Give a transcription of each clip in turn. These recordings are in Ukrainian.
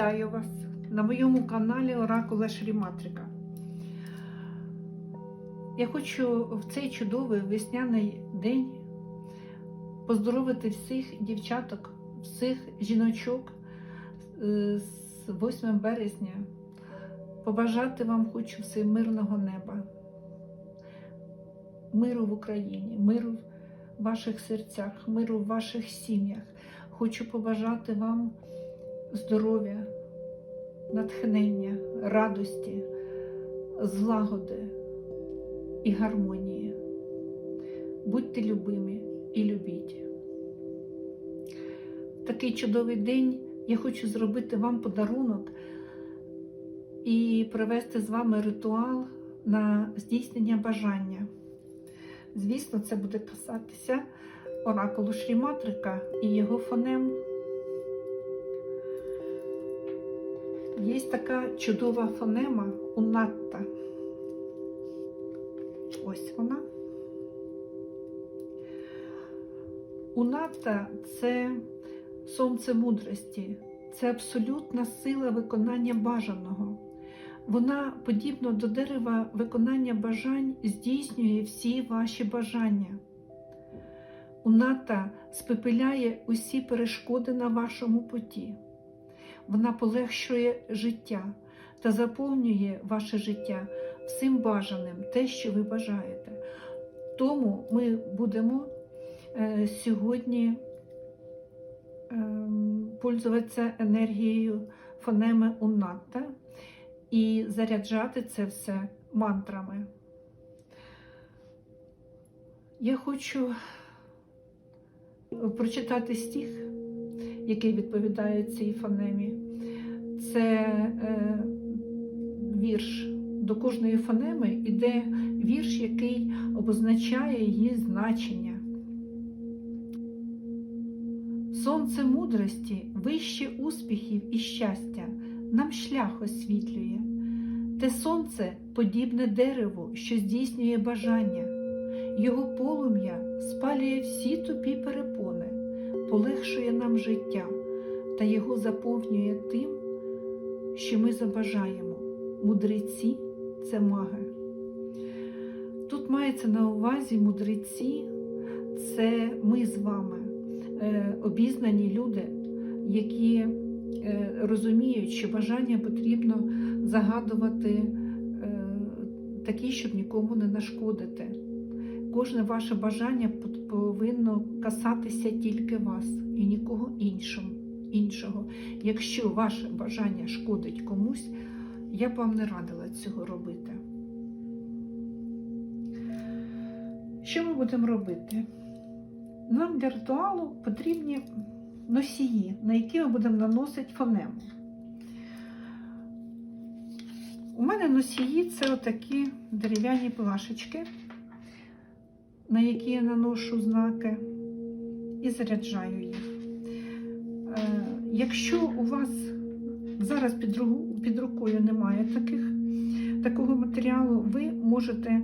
Вітаю вас на моєму каналі Оракула Шріматрика. Я хочу в цей чудовий весняний день поздоровити всіх дівчаток, всіх жіночок е, з 8 березня. Побажати вам хочу всемирного неба, миру в Україні, миру в ваших серцях, миру в ваших сім'ях. Хочу побажати вам здоров'я, натхнення, радості, злагоди і гармонії. Будьте любимі і любіть. Такий чудовий день я хочу зробити вам подарунок і провести з вами ритуал на здійснення бажання. Звісно, це буде касатися оракулу Шріматрика і його фонем. Є така чудова фонема унатта. Ось вона. Унатта це сонце мудрості, це абсолютна сила виконання бажаного. Вона, подібно до дерева виконання бажань, здійснює всі ваші бажання. Уната спепеляє усі перешкоди на вашому путі. Вона полегшує життя та заповнює ваше життя всім бажаним, те, що ви бажаєте. Тому ми будемо е, сьогодні е, пользуватися енергією фонеми Унатта і заряджати це все мантрами. Я хочу прочитати стих, який відповідає цій фонемі. Це е, вірш. До кожної фонеми йде вірш, який обозначає її значення. Сонце мудрості вище успіхів і щастя нам шлях освітлює. Те сонце подібне дереву, що здійснює бажання. Його полум'я спалює всі тупі перепони, полегшує нам життя та його заповнює тим, що ми забажаємо. Мудреці це маги. Тут мається на увазі мудреці, це ми з вами, е, обізнані люди, які е, розуміють, що бажання потрібно загадувати е, такі, щоб нікому не нашкодити. Кожне ваше бажання повинно касатися тільки вас і нікого іншого. Якщо ваше бажання шкодить комусь, я б вам не радила цього робити. Що ми будемо робити? Нам для ритуалу потрібні носії, на які ми будемо наносити фонему. У мене носії це отакі дерев'яні плашечки, на які я наношу знаки і заряджаю їх. Е, Якщо у вас зараз під, ру- під рукою немає таких, такого матеріалу, ви можете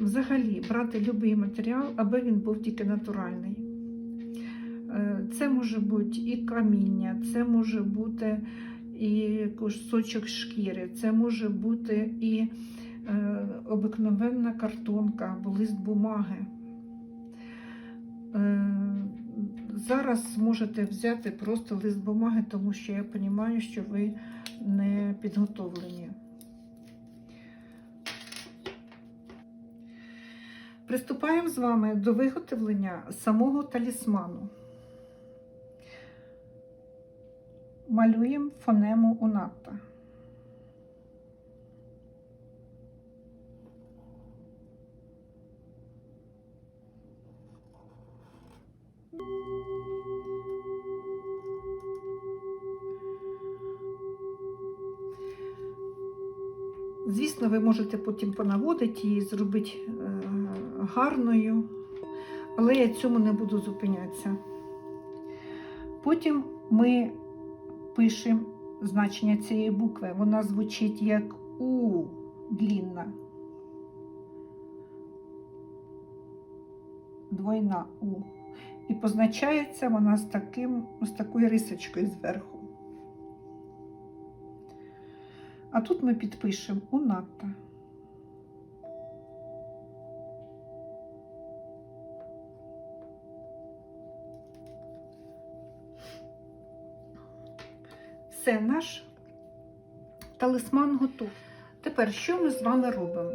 взагалі брати будь-який матеріал, аби він був тільки натуральний. Е, Це може бути і каміння, це може бути і кусочок шкіри, це може бути і обикновенна картонка або лист бумаги. Е, Зараз можете взяти просто лист бумаги, тому що я розумію, що ви не підготовлені. Приступаємо з вами до виготовлення самого талісману. Малюємо фонему унатта. Звісно, ви можете потім понаводити її, зробити е, гарною, але я цьому не буду зупинятися. Потім ми пишемо значення цієї букви. Вона звучить як У длінна. Двойна У. І позначається вона з, таким, з такою рисочкою зверху. А тут ми підпишемо «Уната». Все, наш талисман готов. Тепер що ми з вами робимо?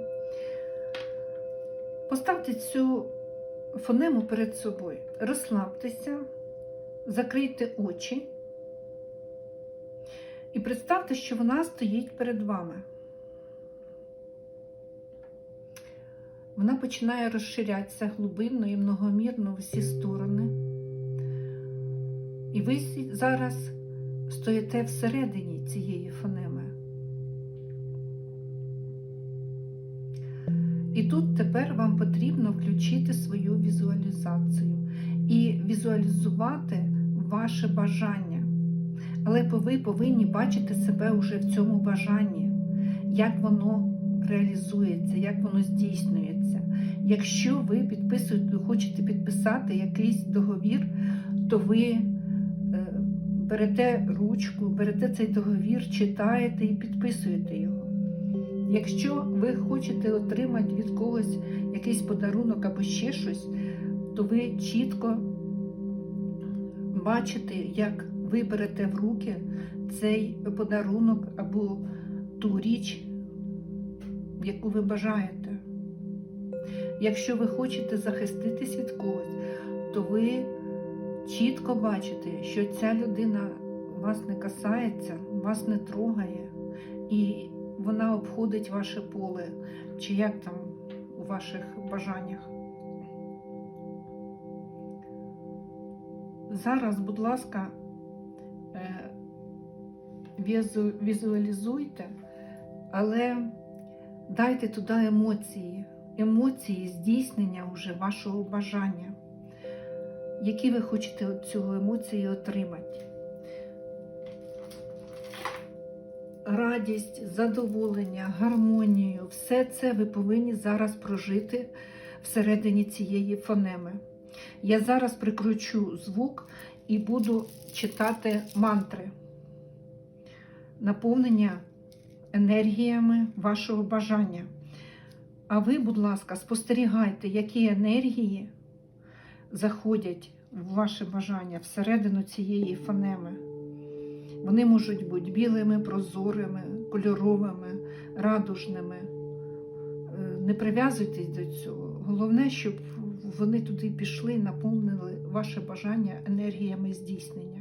Поставте цю фонему перед собою, розслабтеся, закрийте очі і представте, що вона стоїть перед вами. Вона починає розширятися глибинно і многомірно в усі сторони. І ви зараз стоїте всередині цієї фонеми. І тут тепер вам потрібно включити свою візуалізацію і візуалізувати ваше бажання. Але ви повинні бачити себе вже в цьому бажанні, як воно реалізується, як воно здійснюється. Якщо ви підписуєте, хочете підписати якийсь договір, то ви е, берете ручку, берете цей договір, читаєте і підписуєте його. Якщо ви хочете отримати від когось якийсь подарунок або ще щось, то ви чітко бачите, як ви берете в руки цей подарунок або ту річ, яку ви бажаєте. Якщо ви хочете захиститись від когось, то ви чітко бачите, що ця людина вас не касається, вас не трогає, і вона обходить ваше поле, чи як там у ваших бажаннях. Зараз, будь ласка, візуалізуйте, але дайте туди емоції, емоції здійснення вже вашого бажання, які ви хочете від цього емоції отримати. Радість, задоволення, гармонію все це ви повинні зараз прожити всередині цієї фонеми. Я зараз прикручу звук і буду читати мантри, наповнення енергіями вашого бажання. А ви, будь ласка, спостерігайте, які енергії заходять в ваше бажання всередину цієї фонеми. Вони можуть бути білими, прозорими, кольоровими, радужними. Е, не прив'язуйтесь до цього. Головне, щоб вони туди пішли і наповнили ваше бажання енергіями здійснення.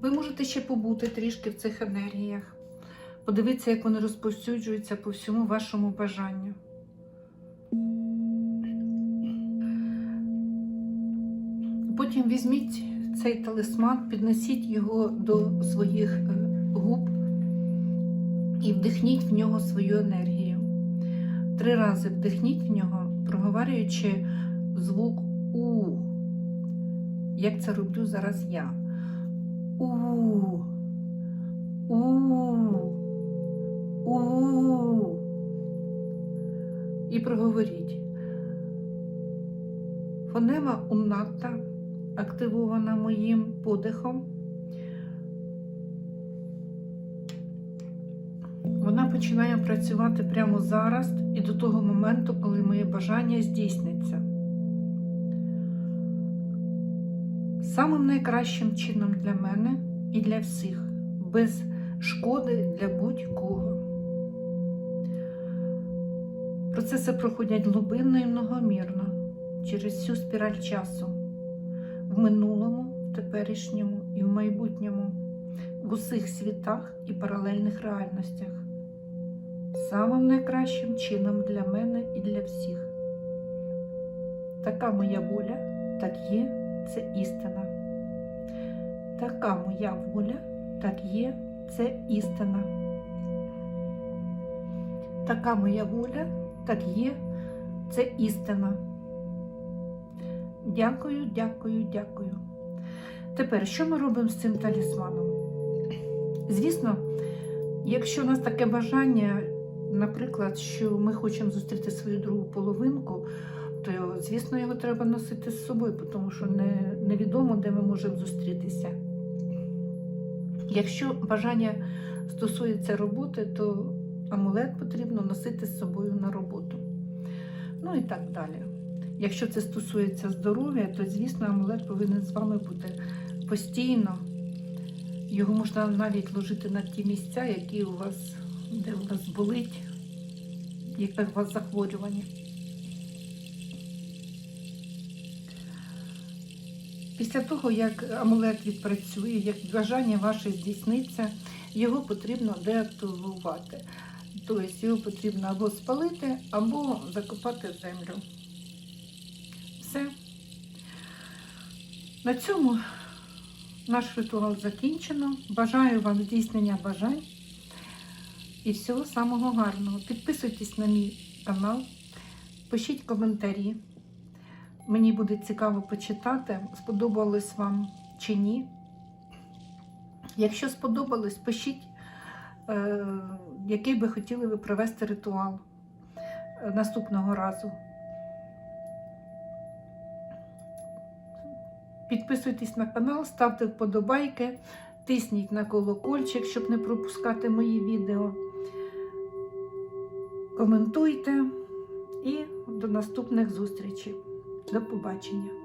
Ви можете ще побути трішки в цих енергіях, подивитися, як вони розповсюджуються по всьому вашому бажанню. Потім візьміть цей талисман, піднесіть його до своїх е, губ і вдихніть в нього свою енергію. Три рази вдихніть в нього, проговорюючи звук У, як це роблю зараз я. У. У. У. І проговоріть. Фонема унатта активована моїм подихом. Вона починає працювати прямо зараз і до того моменту, коли моє бажання здійсниться. Самим найкращим чином для мене і для всіх, без шкоди для будь-кого. Процеси проходять глибинно і многомірно через всю спіраль часу в минулому, в теперішньому і в майбутньому, в усіх світах і паралельних реальностях. Самим найкращим чином для мене і для всіх. Така моя воля, так є, це істина. Така моя воля, так є, це істина. Така моя воля, так є, це істина. Дякую, дякую, дякую. Тепер, що ми робимо з цим талісманом? Звісно, якщо у нас таке бажання, наприклад, що ми хочемо зустріти свою другу половинку, то, звісно, його треба носити з собою, тому що не, невідомо, де ми можемо зустрітися. Якщо бажання стосується роботи, то амулет потрібно носити з собою на роботу. Ну і так далі. Якщо це стосується здоров'я, то, звісно, амулет повинен з вами бути постійно. Його можна навіть ложити на ті місця, які у вас, де у вас болить, яке у вас захворювання. Після того, як амулет відпрацює, як бажання ваше здійсниться, його потрібно деактивувати. Тобто його потрібно або спалити, або закопати землю. Все. На цьому наш ритуал закінчено. Бажаю вам здійснення бажань і всього самого гарного. Підписуйтесь на мій канал, пишіть коментарі. Мені буде цікаво почитати, сподобалось вам чи ні. Якщо сподобалось, пишіть, е, який би хотіли ви провести ритуал наступного разу. Підписуйтесь на канал, ставте вподобайки, тисніть на колокольчик, щоб не пропускати мої відео. Коментуйте і до наступних зустрічей. До побачення!